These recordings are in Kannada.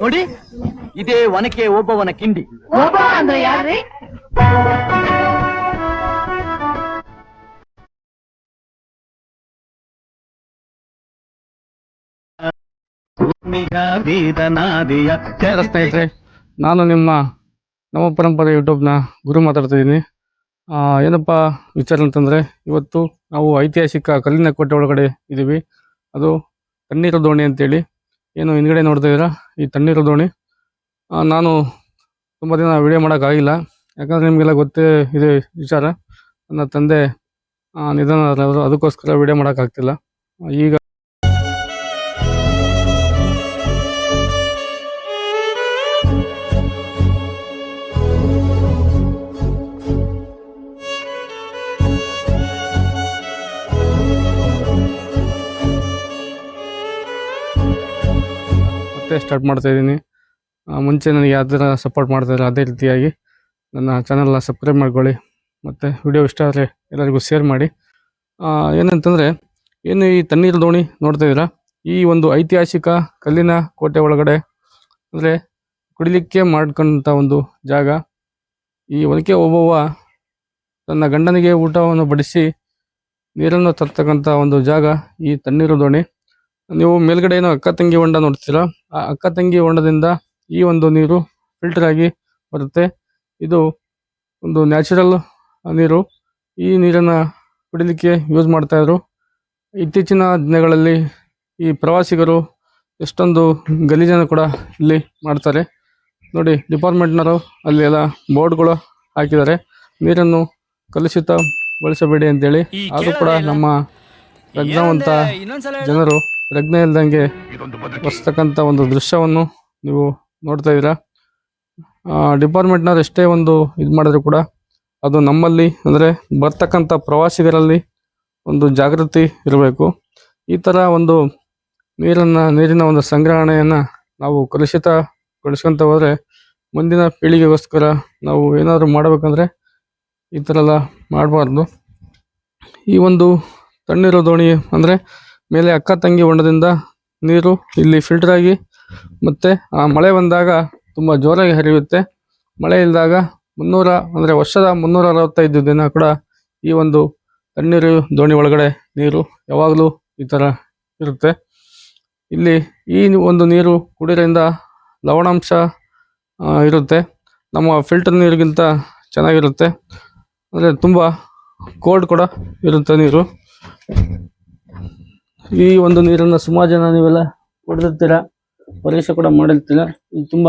ನೋಡಿ ಇದೇ ಒನಕೆ ಒಬ್ಬವನ ಕಿಂಡಿ. ಒಬ್ಬ ಅಂದ್ರೆ ಯಾರ್ರಿ? ನಮಸ್ಕಾರ ಸ್ನೇಹಿತರೆ ನಾನು ನಿಮ್ಮ ನಮ್ಮ ಪರಂಪರೆ ಯೂಟ್ಯೂಬ್ನ ಗುರು ಮಾತಾಡ್ತಿದ್ದೀನಿ. ಆ, ಏನಪ್ಪ ವಿಚಾರ ಅಂತಂದರೆ ಇವತ್ತು ನಾವು ಐತಿಹಾಸಿಕ ಕಲ್ಲಿನ ಕೋಟೆ ಒಳಗಡೆ ಇದ್ದೀವಿ ಅದು ಕಣ್ಣೀರ ದೋಣಿ ಅಂತೇಳಿ ಏನು ಹಿಂದ್ಗಡೆ ನೋಡ್ತಾ ಇದ್ದೀರಾ? ಈ ತಣ್ಣೀರು ದೋಣಿ. ನಾನು ತುಂಬ ದಿನ ವಿಡಿಯೋ ಮಾಡೋಕ್ಕಾಗಿಲ್ಲ ಯಾಕಂದರೆ ನಿಮಗೆಲ್ಲ ಗೊತ್ತೇ ಇದೆ ವಿಚಾರ. ನನ್ನ ತಂದೆ ನಿಧಾನ ಅದಕ್ಕೋಸ್ಕರ ವಿಡಿಯೋ ಮಾಡೋಕ್ಕಾಗ್ತಿಲ್ಲ ಈಗ ಮತ್ತೆ ಸ್ಟಾರ್ಟ್ ಮಾಡ್ತಾ ಇದ್ದೀನಿ. ಮುಂಚೆ ನನಗೆ ಯಾವ ಥರ ಸಪೋರ್ಟ್ ಮಾಡ್ತಾಯಿದ್ರು ಅದೇ ರೀತಿಯಾಗಿ ನನ್ನ ಚಾನಲ್ನ ಸಬ್ಸ್ಕ್ರೈಬ್ ಮಾಡ್ಕೊಳ್ಳಿ. ಮತ್ತು ವಿಡಿಯೋ ಇಷ್ಟ ಆದರೆ ಎಲ್ಲರಿಗೂ ಶೇರ್ ಮಾಡಿ. ಏನಂತಂದರೆ, ಏನು ಈ ತಣ್ಣೀರು ದೋಣಿ ನೋಡ್ತಾ ಇದ್ದೀರಾ? ಈ ಒಂದು ಐತಿಹಾಸಿಕ ಕಲ್ಲಿನ ಕೋಟೆ ಒಳಗಡೆ, ಅಂದರೆ ಕುಡಿಲಿಕ್ಕೆ ಮಾಡ್ಕೊಂಡಂಥ ಒಂದು ಜಾಗ. ಈ ಒನಕೆ ಓಬವ್ವ ತನ್ನ ಗಂಡನಿಗೆ ಊಟವನ್ನು ಬಡಿಸಿ ನೀರನ್ನು ತರ್ತಕ್ಕಂಥ ಒಂದು ಜಾಗ ಈ ತಣ್ಣೀರು ದೋಣಿ. ನೀವು ಮೇಲ್ಗಡೆ ಏನೋ ಅಕ್ಕ ತಂಗಿ ಹೊಂಡ ನೋಡ್ತೀರಾ? ಆ ಅಕ್ಕ ತಂಗಿ ಹೊಂಡದಿಂದ ಈ ಒಂದು ನೀರು ಫಿಲ್ಟರ್ ಆಗಿ ಬರುತ್ತೆ. ಇದು ಒಂದು ನ್ಯಾಚುರಲ್ ನೀರು. ಈ ನೀರನ್ನ ಕುಡಿಲಿಕ್ಕೆ ಯೂಸ್ ಮಾಡ್ತಾ ಇದ್ರು. ಇತ್ತೀಚಿನ ದಿನಗಳಲ್ಲಿ ಈ ಪ್ರವಾಸಿಗರು ಎಷ್ಟೊಂದು ಗಲೀಜನ್ನು ಕೂಡ ಇಲ್ಲಿ ಮಾಡ್ತಾರೆ. ನೋಡಿ ಡಿಪಾರ್ಟ್ಮೆಂಟ್ನವರು ಅಲ್ಲಿ ಎಲ್ಲ ಬೋರ್ಡ್ಗಳು ಹಾಕಿದ್ದಾರೆ. ನೀರನ್ನು ಕಲುಷಿತ ಬಳಸಬೇಡಿ ಅಂತೇಳಿ. ಅದು ಕೂಡ ನಮ್ಮ ಪ್ರಜ್ಞಾವಂತ ಜನರು ಪ್ರಜ್ಞೆ ಇಲ್ದಂಗೆ ಬರ್ತಕ್ಕಂಥ ಒಂದು ದೃಶ್ಯವನ್ನು ನೀವು ನೋಡ್ತಾ ಇದ್ದೀರಾ. ಡಿಪಾರ್ಟ್ಮೆಂಟ್ನವ್ರು ಎಷ್ಟೇ ಒಂದು ಇದು ಮಾಡಿದ್ರು ಕೂಡ ಅದು ನಮ್ಮಲ್ಲಿ ಅಂದರೆ ಬರ್ತಕ್ಕಂಥ ಪ್ರವಾಸಿಗರಲ್ಲಿ ಒಂದು ಜಾಗೃತಿ ಇರಬೇಕು. ಈ ಥರ ಒಂದು ನೀರನ್ನು ನೀರಿನ ಒಂದು ಸಂಗ್ರಹಣೆಯನ್ನು ನಾವು ಕಲುಷಿತಗೊಳಿಸ್ಕೊಂತ ಹೋದರೆ ಮುಂದಿನ ಪೀಳಿಗೆಗೋಸ್ಕರ ನಾವು ಏನಾದರೂ ಮಾಡಬೇಕಂದ್ರೆ ಈ ಥರ ಎಲ್ಲ ಮಾಡಬಾರ್ದು. ಈ ಒಂದು ತಣ್ಣೀರು ದೋಣಿ ಅಂದರೆ ಮೇಲೆ ಅಕ್ಕ ತಂಗಿ ಹೊಂಡದಿಂದ ನೀರು ಇಲ್ಲಿ ಫಿಲ್ಟರ್ ಆಗಿ ಮತ್ತೆ ಆ ಮಳೆ ಬಂದಾಗ ತುಂಬ ಜೋರಾಗಿ ಹರಿಯುತ್ತೆ. ಮಳೆ ಇಲ್ಲದಾಗ ಮುನ್ನೂರ ಅಂದರೆ ವರ್ಷದ ಮುನ್ನೂರ ಅರವತ್ತೈದು ದಿನ ಕೂಡ ಈ ಒಂದು ತಣ್ಣೀರು ದೋಣಿ ಒಳಗಡೆ ನೀರು ಯಾವಾಗಲೂ ಈ ಥರ ಇರುತ್ತೆ. ಇಲ್ಲಿ ಈ ಒಂದು ನೀರು ಕುಡಿಯೋದ್ರಿಂದ ಲವಣಾಂಶ ಇರುತ್ತೆ. ನಮ್ಮ ಫಿಲ್ಟರ್ ನೀರಿಗಿಂತ ಚೆನ್ನಾಗಿರುತ್ತೆ. ಅಂದರೆ ತುಂಬ ಕೋಲ್ಡ್ ಕೂಡ ಇರುತ್ತೆ ನೀರು. ಈ ಒಂದು ನೀರನ್ನು ಸುಮಾರು ಜನ ನೀವೆಲ್ಲ ಕುಡಿದಿರ್ತೀರ? ಪರೀಕ್ಷೆ ಕೂಡ ಮಾಡಿರ್ತೀರ? ಇದು ತುಂಬ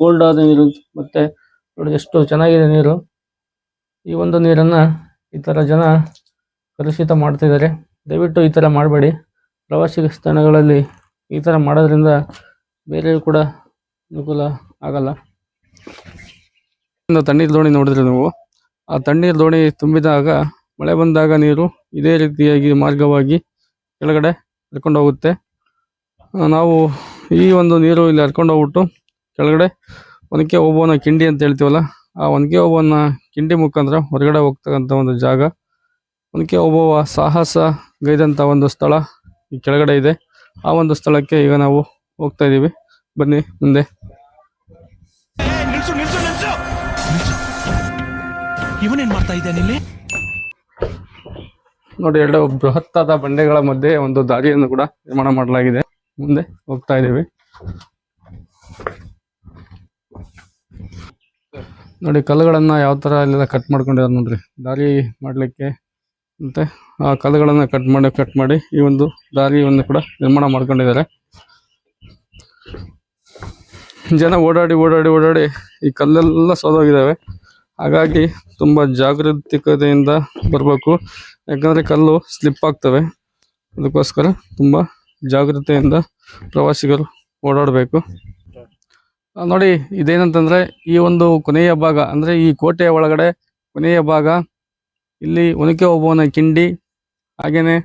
ಕೋಲ್ಡ್ ಆದ ನೀರು, ಮತ್ತೆ ನೋಡಿ ಎಷ್ಟು ಚೆನ್ನಾಗಿದೆ ನೀರು. ಈ ಒಂದು ನೀರನ್ನ ಈ ಥರ ಜನ ಕಲುಷಿತ ಮಾಡ್ತಿದ್ದಾರೆ. ದಯವಿಟ್ಟು ಈ ಥರ ಮಾಡಬೇಡಿ. ಪ್ರವಾಸಿ ಸ್ಥಾನಗಳಲ್ಲಿ ಈ ಥರ ಮಾಡೋದ್ರಿಂದ ಬೇರೆ ಕೂಡ ಅನುಕೂಲ ಆಗಲ್ಲ. ತಣ್ಣೀರು ದೋಣಿ ನೋಡಿದ್ರೆ ನೀವು? ಆ ತಣ್ಣೀರು ದೋಣಿ ತುಂಬಿದಾಗ, ಮಳೆ ಬಂದಾಗ ನೀರು ಇದೇ ರೀತಿಯಾಗಿ ಮಾರ್ಗವಾಗಿ ಕೆಳಗಡೆ ಹರ್ಕೊಂಡು ಹೋಗುತ್ತೆ. ನಾವು ಈ ಒಂದು ನೀರು ಇಲ್ಲಿ ಹರ್ಕೊಂಡು ಹೋಗ್ಬಿಟ್ಟು ಕೆಳಗಡೆ ಒನಕೆ ಓಬವ್ವನ ಕಿಂಡಿ ಅಂತ ಹೇಳ್ತೀವಲ್ಲ, ಆ ಒನಕೆ ಓಬವ್ವನ ಕಿಂಡಿ ಮುಖಾಂತರ ಹೊರಗಡೆ ಹೋಗ್ತಕ್ಕಂಥ ಒಂದು ಜಾಗ. ಒನಕೆ ಓಬವ್ವ ಸಾಹಸ ಗೈದಂಥ ಒಂದು ಸ್ಥಳ ಈ ಕೆಳಗಡೆ ಇದೆ. ಆ ಒಂದು ಸ್ಥಳಕ್ಕೆ ಈಗ ನಾವು ಹೋಗ್ತಾ ಇದ್ದೀವಿ. ಬನ್ನಿ ಮುಂದೆ. ಇವನೇನ್ ಮಾಡ್ತಾ ಇದ್ದಾನೆ ಇಲ್ಲಿ? ನೋಡಿ, ಎರಡು ಬೃಹತ್ತಾದ ಬಂಡೆಗಳ ಮಧ್ಯೆ ಒಂದು ದಾರಿಯನ್ನು ಕೂಡ ನಿರ್ಮಾಣ ಮಾಡಲಾಗಿದೆ. ಮುಂದೆ ಹೋಗ್ತಾ ಇದ್ದೀವಿ. ನೋಡಿ, ಕಲ್ಲುಗಳನ್ನ ಯಾವ ತರ ಅಲ್ಲೆಲ್ಲ ಕಟ್ ಮಾಡ್ಕೊಂಡಿದ್ದಾರೆ ನೋಡ್ರಿ. ದಾರಿ ಮಾಡ್ಲಿಕ್ಕೆ ಮತ್ತೆ ಆ ಕಲ್ಲುಗಳನ್ನ ಕಟ್ ಮಾಡಿ ಕಟ್ ಮಾಡಿ ಈ ಒಂದು ದಾರಿಯನ್ನು ಕೂಡ ನಿರ್ಮಾಣ ಮಾಡ್ಕೊಂಡಿದ್ದಾರೆ. ಜನ ಓಡಾಡಿ ಓಡಾಡಿ ಓಡಾಡಿ ಈ ಕಲ್ಲೆಲ್ಲ ಸೋದೋಗಿದ್ದಾವೆ ಹಾಗಾಗಿ ತುಂಬಾ ಜಾಗೃತಿಕತೆಯಿಂದ ಬರಬೇಕು. ಯಾಕಂದ್ರೆ ಕಲ್ಲು ಸ್ಲಿಪ್ ಆಗ್ತವೆ. ಅದಕ್ಕೋಸ್ಕರ ತುಂಬಾ ಜಾಗೃತೆಯಿಂದ ಪ್ರವಾಸಿಗರು ಓಡಾಡಬೇಕು. ನೋಡಿ, ಇದೇನಂತಂದ್ರೆ ಈ ಒಂದು ಕೊನೆಯ ಭಾಗ, ಅಂದ್ರೆ ಈ ಕೋಟೆಯ ಒಳಗಡೆ ಕೊನೆಯ ಭಾಗ, ಇಲ್ಲಿ ಒನಕೆ ಒಬ್ಬವನ ಕಿಂಡಿ, ಹಾಗೇನೆ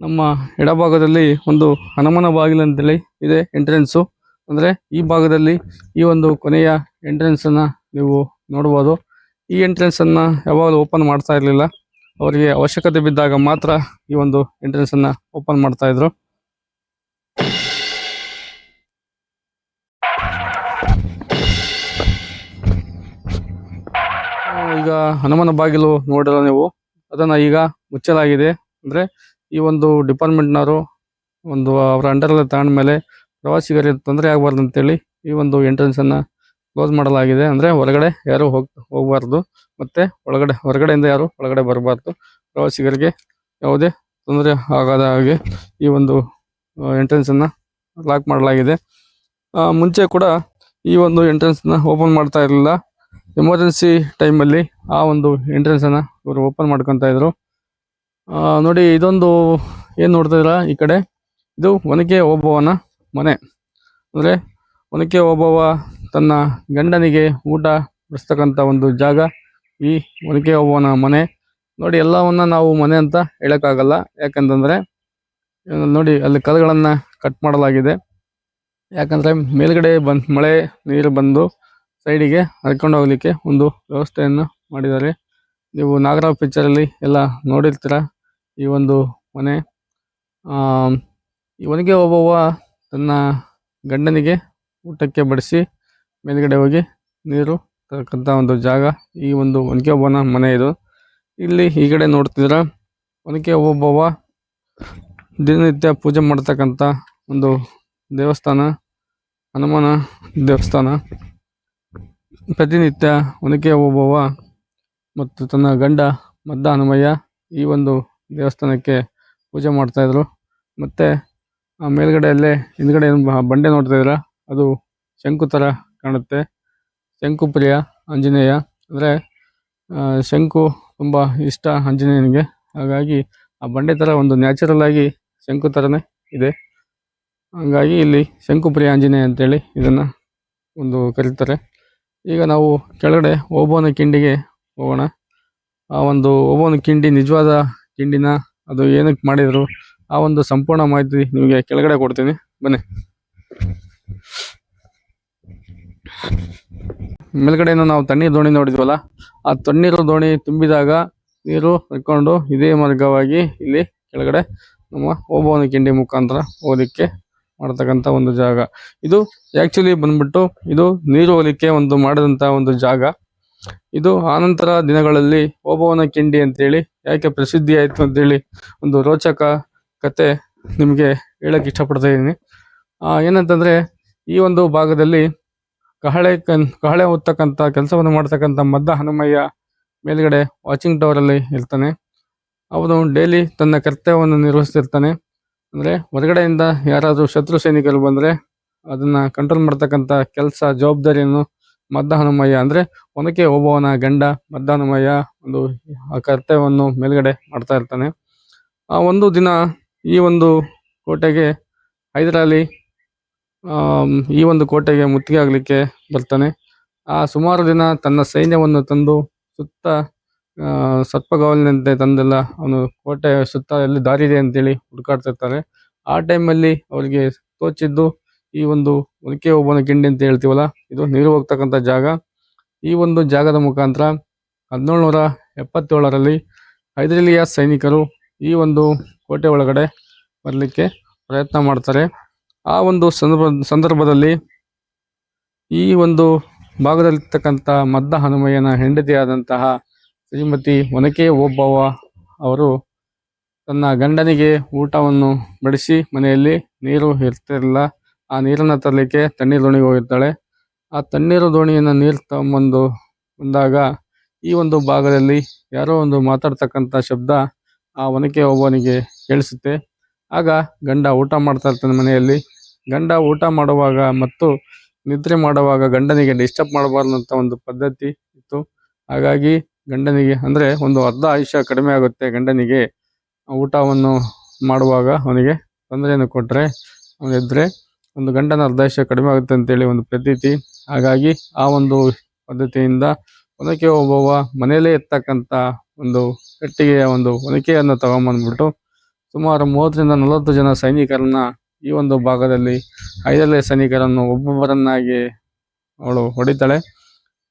ನಮ್ಮ ಎಡಭಾಗದಲ್ಲಿ ಒಂದು ಹನುಮನ ಬಾಗಿಲು ಅಂತೇಳಿ ಇದೆ ಎಂಟ್ರೆನ್ಸು ಅಂದ್ರೆ ಈ ಭಾಗದಲ್ಲಿ ಈ ಒಂದು ಕೊನೆಯ ಎಂಟ್ರೆನ್ಸ್ ಅನ್ನ ನೀವು ನೋಡ್ಬೋದು. ಈ ಎಂಟ್ರೆನ್ಸ್ ಎಂಟ್ರೆನ್ಸನ್ನು ಯಾವಾಗಲೂ ಓಪನ್ ಮಾಡ್ತಾ ಇರಲಿಲ್ಲ. ಅವರಿಗೆ ಅವಶ್ಯಕತೆ ಬಿದ್ದಾಗ ಮಾತ್ರ ಈ ಒಂದು ಎಂಟ್ರೆನ್ಸ್ ಎಂಟ್ರೆನ್ಸನ್ನು ಓಪನ್ ಮಾಡ್ತಾ ಇದ್ರು. ಈಗ ಹನುಮನ ಬಾಗಿಲು ನೋಡಿರ ನೀವು. ಅದನ್ನ ಈಗ ಮುಚ್ಚಲಾಗಿದೆ. ಅಂದ್ರೆ ಈ ಒಂದು ಡಿಪಾರ್ಟ್ಮೆಂಟ್ನವರು ಒಂದು ಅವರ ಅಂಡರಲ್ಲಿ ತಗೊಂಡ ಮೇಲೆ ಪ್ರವಾಸಿಗರಿಗೆ ತೊಂದರೆ ಆಗಬಾರ್ದು ಅಂತೇಳಿ ಈ ಒಂದು ಎಂಟ್ರೆನ್ಸ್ ಎಂಟ್ರೆನ್ಸನ್ನು ಕ್ಲೋಸ್ ಮಾಡಲಾಗಿದೆ ಅಂದ್ರೆ ಹೊರಗಡೆ ಯಾರು ಹೋಗ್, ಹೋಗಬಾರ್ದು. ಮತ್ತೆ ಒಳಗಡೆ, ಹೊರಗಡೆಯಿಂದ ಯಾರು ಒಳಗಡೆ ಬರಬಾರ್ದು. ಪ್ರವಾಸಿಗರಿಗೆ ಯಾವುದೇ ತೊಂದರೆ ಆಗದ ಹಾಗೆ ಈ ಒಂದು ಎಂಟ್ರೆನ್ಸ್ ಅನ್ನ ಲಾಕ್ ಮಾಡಲಾಗಿದೆ. ಮುಂಚೆ ಕೂಡ ಈ ಒಂದು ಎಂಟ್ರೆನ್ಸ್ನ ಓಪನ್ ಮಾಡ್ತಾ ಇರಲಿಲ್ಲ. ಎಮರ್ಜೆನ್ಸಿ ಟೈಮಲ್ಲಿ ಆ ಒಂದು ಎಂಟ್ರೆನ್ಸ್ ಅನ್ನ ಇವರು ಓಪನ್ ಮಾಡ್ಕೊಂತ ಇದ್ರು. ನೋಡಿ ಇದೊಂದು ಏನ್ ನೋಡ್ತಾ ಇದ್ರ ಈ ಕಡೆ? ಇದು ಒನಕೆ ಓಬವ್ವನ ಮನೆ. ಅಂದ್ರೆ ಒನಕೆ ಓಬವ್ವ ತನ್ನ ಗಂಡನಿಗೆ ಊಟ ಬಡಿಸ್ತಕ್ಕಂಥ ಒಂದು ಜಾಗ ಈ ಒನಕೆ ಓಬವ್ವನ ಮನೆ. ನೋಡಿ, ಎಲ್ಲವನ್ನ ನಾವು ಮನೆ ಅಂತ ಹೇಳಕ್ಕಾಗಲ್ಲ. ಯಾಕಂತಂದ್ರೆ, ನೋಡಿ, ಅಲ್ಲಿ ಕಲ್ಗಳನ್ನ ಕಟ್ ಮಾಡಲಾಗಿದೆ. ಯಾಕಂದ್ರೆ, ಮೇಲ್ಗಡೆ ಬಂದ್, ಮಳೆ ನೀರು ಬಂದು ಸೈಡಿಗೆ ಹರ್ಕೊಂಡು ಹೋಗ್ಲಿಕ್ಕೆ ಒಂದು ವ್ಯವಸ್ಥೆಯನ್ನು ಮಾಡಿದ್ದಾರೆ. ನೀವು ನಾಗರಾವ್ ಪಿಕ್ಚರ್ ಅಲ್ಲಿ ಎಲ್ಲ ನೋಡಿರ್ತೀರ, ಈ ಒಂದು ಮನೆ. ಈ ಒನಗೆ ಓಬವ್ವ ತನ್ನ ಗಂಡನಿಗೆ ಊಟಕ್ಕೆ ಬಡಿಸಿ ಮೇಲ್ಗಡೆ ಹೋಗಿ ನೀರು ತಕ್ಕಂತ ಒಂದು ಜಾಗ, ಈ ಒಂದು ಒನಕೆ ಓಬವ್ವನ ಮನೆ ಇದು. ಇಲ್ಲಿ ಈ ಕಡೆ ನೋಡ್ತಿದ್ರ ಒನಕೆ ಓಬವ್ವ ದಿನನಿತ್ಯ ಪೂಜೆ ಮಾಡತಕ್ಕಂತ ಒಂದು ದೇವಸ್ಥಾನ, ಹನುಮಾನ ದೇವಸ್ಥಾನ. ಪ್ರತಿನಿತ್ಯ ಒನಕೆ ಓಬವ್ವ ಮತ್ತು ತನ್ನ ಗಂಡ ಮದ್ದ ಹನುಮಯ್ಯ ಈ ಒಂದು ದೇವಸ್ಥಾನಕ್ಕೆ ಪೂಜೆ ಮಾಡ್ತಾ ಇದ್ರು. ಮತ್ತೆ ಆ ಮೇಲ್ಗಡೆಯಲ್ಲೇ ಹಿಂದ್ಗಡೆ ಬಂಡೆ ನೋಡ್ತಾ ಇದ್ರ ಅದು ಶಂಕು ತರ ಕಾಣುತ್ತೆ. ಶಂಕು ಪ್ರಿಯ ಆಂಜನೇಯ. ಅಂದರೆ ಶಂಕು ತುಂಬ ಇಷ್ಟ ಆಂಜನೇಯನಿಗೆ. ಹಾಗಾಗಿ ಆ ಬಂಡೆ ಥರ ಒಂದು ನ್ಯಾಚುರಲ್ ಆಗಿ ಶಂಕು ಥರನೇ ಇದೆ. ಹಾಗಾಗಿ ಇಲ್ಲಿ ಶಂಕುಪ್ರಿಯ ಆಂಜನೇಯ ಅಂತೇಳಿ ಇದನ್ನು ಒಂದು ಕರೀತಾರೆ. ಈಗ ನಾವು ಕೆಳಗಡೆ ಓಬೋನ ಕಿಂಡಿಗೆ ಹೋಗೋಣ. ಆ ಒಂದು ಓಬೋನ ಕಿಂಡಿ ನಿಜವಾದ ಕಿಂಡಿನ? ಅದು ಏನಕ್ಕೆ ಮಾಡಿದರು? ಆ ಒಂದು ಸಂಪೂರ್ಣ ಮಾಹಿತಿ ನಿಮಗೆ ಕೆಳಗಡೆ ಕೊಡ್ತೀನಿ. ಬನ್ನಿ. ಮೇಲ್ಗಡೆಯಿಂದ ನಾವು ತಣ್ಣೀರ್ ದೋಣಿ ನೋಡಿದ್ವಲ್ಲ, ಆ ತಣ್ಣೀರು ದೋಣಿ ತುಂಬಿದಾಗ ನೀರು ಹರ್ಕೊಂಡು ಇದೇ ಮಾರ್ಗವಾಗಿ ಇಲ್ಲಿ ಕೆಳಗಡೆ ನಮ್ಮ ಓಬೋನ ಕಿಂಡಿ ಮುಖಾಂತರ ಹೋಗ್ಲಿಕ್ಕೆ ಮಾಡತಕ್ಕಂಥ ಒಂದು ಜಾಗ. ಇದು ಆಕ್ಚುಲಿ ಬಂದ್ಬಿಟ್ಟು ಇದು ನೀರು ಹೋಲಿಕೆ ಒಂದು ಮಾಡಿದಂತ ಒಂದು ಜಾಗ. ಇದು ಆನಂತರ ದಿನಗಳಲ್ಲಿ ಓಬವ್ವನ ಕಿಂಡಿ ಅಂತೇಳಿ ಯಾಕೆ ಪ್ರಸಿದ್ಧಿ ಆಯ್ತು ಅಂತೇಳಿ ಒಂದು ರೋಚಕ ಕತೆ ನಿಮಗೆ ಹೇಳಕ್ ಇಷ್ಟಪಡ್ತಾ ಇದ್ದೀನಿ. ಏನಂತಂದ್ರೆ ಈ ಒಂದು ಭಾಗದಲ್ಲಿ ಕಹಳೆ ಕನ್, ಕಹಳೆ ಓದ್ತಕ್ಕಂಥ ಕೆಲಸವನ್ನು ಮಾಡ್ತಕ್ಕಂಥ ಮದ್ದ ಹನುಮಯ್ಯ ಮೇಲ್ಗಡೆ ವಾಚಿಂಗ್ ಟವರಲ್ಲಿ ಇರ್ತಾನೆ. ಅವನು ಡೈಲಿ ತನ್ನ ಕರ್ತವ್ಯವನ್ನು ನಿರ್ವಹಿಸ್ತಿರ್ತಾನೆ. ಅಂದರೆ ಹೊರಗಡೆಯಿಂದ ಯಾರಾದರೂ ಶತ್ರು ಸೈನಿಕರು ಬಂದರೆ ಅದನ್ನು ಕಂಟ್ರೋಲ್ ಮಾಡ್ತಕ್ಕಂಥ ಕೆಲಸ, ಜವಾಬ್ದಾರಿಯನ್ನು ಮದ್ದ ಹನುಮಯ್ಯ, ಅಂದರೆ ಒನಕೆ ಒಬ್ಬವನ ಗಂಡ ಮದ್ದ ಹನುಮಯ್ಯ ಒಂದು ಆ ಕರ್ತವ್ಯವನ್ನು ಮೇಲ್ಗಡೆ ಮಾಡ್ತಾ ಇರ್ತಾನೆ. ಆ ಒಂದು ದಿನ ಈ ಒಂದು ಕೋಟೆಗೆ ಹೈದರಾಲಿ ಈ ಒಂದು ಕೋಟೆಗೆ ಮುತ್ತಿಗೆ ಆಗ್ಲಿಕ್ಕೆ ಬರ್ತಾನೆ. ಆ ಸುಮಾರು ದಿನ ತನ್ನ ಸೈನ್ಯವನ್ನು ತಂದು ಸುತ್ತ ಸರ್ಪಗಾವಲಿನಂತೆ ತಂದೆಲ್ಲ ಅವನು ಕೋಟೆ ಸುತ್ತ ಎಲ್ಲಿ ದಾರಿ ಇದೆ ಅಂತೇಳಿ ಹುಡುಕಾಡ್ತಿರ್ತಾರೆ ಆ ಟೈಮಲ್ಲಿ ಅವರಿಗೆ ತೋಚಿದ್ದು ಈ ಒಂದು ಒನಕೆ ಒಬ್ಬನ ಕಿಂಡಿ ಅಂತ ಹೇಳ್ತೀವಲ್ಲ, ಇದು ನೀರು ಹೋಗ್ತಕ್ಕಂಥ ಜಾಗ. ಈ ಒಂದು ಜಾಗದ ಮುಖಾಂತರ ಹದಿನೇಳುನೂರ ಎಪ್ಪತ್ತೇಳರಲ್ಲಿ ಹೈದರಲಿಯ ಸೈನಿಕರು ಈ ಒಂದು ಕೋಟೆ ಒಳಗಡೆ ಬರಲಿಕ್ಕೆ ಪ್ರಯತ್ನ ಮಾಡ್ತಾರೆ. ಆ ಒಂದು ಸಂದರ್ಭ, ಸಂದರ್ಭದಲ್ಲಿ ಈ ಒಂದು ಭಾಗದಲ್ಲಿರ್ತಕ್ಕಂಥ ಮದ್ದ ಹನುಮಯ್ಯನ ಹೆಂಡತಿಯಾದಂತಹ ಶ್ರೀಮತಿ ಒನಕೆ ಓಬ್ಬವ್ವ ಅವರು ತನ್ನ ಗಂಡನಿಗೆ ಊಟವನ್ನು ಬಡಿಸಿ ಮನೆಯಲ್ಲಿ ನೀರು ಇರ್ತಿರಲಿಲ್ಲ. ಆ ನೀರನ್ನು ತರಲಿಕ್ಕೆ ತಣ್ಣೀರು ದೋಣಿಗೆ ಹೋಗಿರ್ತಾಳೆ. ಆ ತಣ್ಣೀರು ದೋಣಿಯನ್ನು ನೀರು ತಗೊಂಬಂದು ಬಂದಾಗ ಈ ಒಂದು ಭಾಗದಲ್ಲಿ ಯಾರೋ ಒಂದು ಮಾತಾಡ್ತಕ್ಕಂಥ ಶಬ್ದ ಆ ಒನಕೆ ಒಬ್ಬನಿಗೆ ಕೇಳಿಸುತ್ತೆ. ಆಗ ಗಂಡ ಊಟ ಮಾಡ್ತಾ ಇರ್ತಾನೆ ಮನೆಯಲ್ಲಿ. ಗಂಡ ಊಟ ಮಾಡುವಾಗ ಮತ್ತು ನಿದ್ರೆ ಮಾಡುವಾಗ ಗಂಡನಿಗೆ ಡಿಸ್ಟರ್ಬ್ ಮಾಡಬಾರ್ದು ಅಂತ ಒಂದು ಪದ್ಧತಿ ಇತ್ತು. ಹಾಗಾಗಿ ಗಂಡನಿಗೆ ಅಂದ್ರೆ ಒಂದು ಅರ್ಧ ಆಯುಷ್ಯ ಕಡಿಮೆ ಆಗುತ್ತೆ ಗಂಡನಿಗೆ ಊಟವನ್ನು ಮಾಡುವಾಗ ಅವನಿಗೆ ತೊಂದರೆಯನ್ನು ಕೊಟ್ರೆ ಅವನಿದ್ರೆ ಒಂದು ಗಂಡನ ಅರ್ಧ ಆಯುಷ್ಯ ಕಡಿಮೆ ಆಗುತ್ತೆ ಅಂತೇಳಿ ಒಂದು ಪ್ರತೀತಿ. ಹಾಗಾಗಿ ಆ ಒಂದು ಪದ್ಧತಿಯಿಂದ ಒನಕೆ ಓಬವ್ವ ಮನೆಯಲ್ಲೇ ಇರ್ತಕ್ಕಂಥ ಒಂದು ಕಟ್ಟಿಗೆಯ ಒಂದು ಒನಕೆಯನ್ನು ತಗೊಂಬಂದ್ಬಿಟ್ಟು ಸುಮಾರು ಮೂವತ್ತರಿಂದ ನಲವತ್ತು ಜನ ಸೈನಿಕರನ್ನ ಈ ಒಂದು ಭಾಗದಲ್ಲಿ ಐದನೇ ಸೈನಿಕರನ್ನು ಒಬ್ಬೊಬ್ಬರನ್ನಾಗಿ ಅವಳು ಹೊಡಿತಾಳೆ.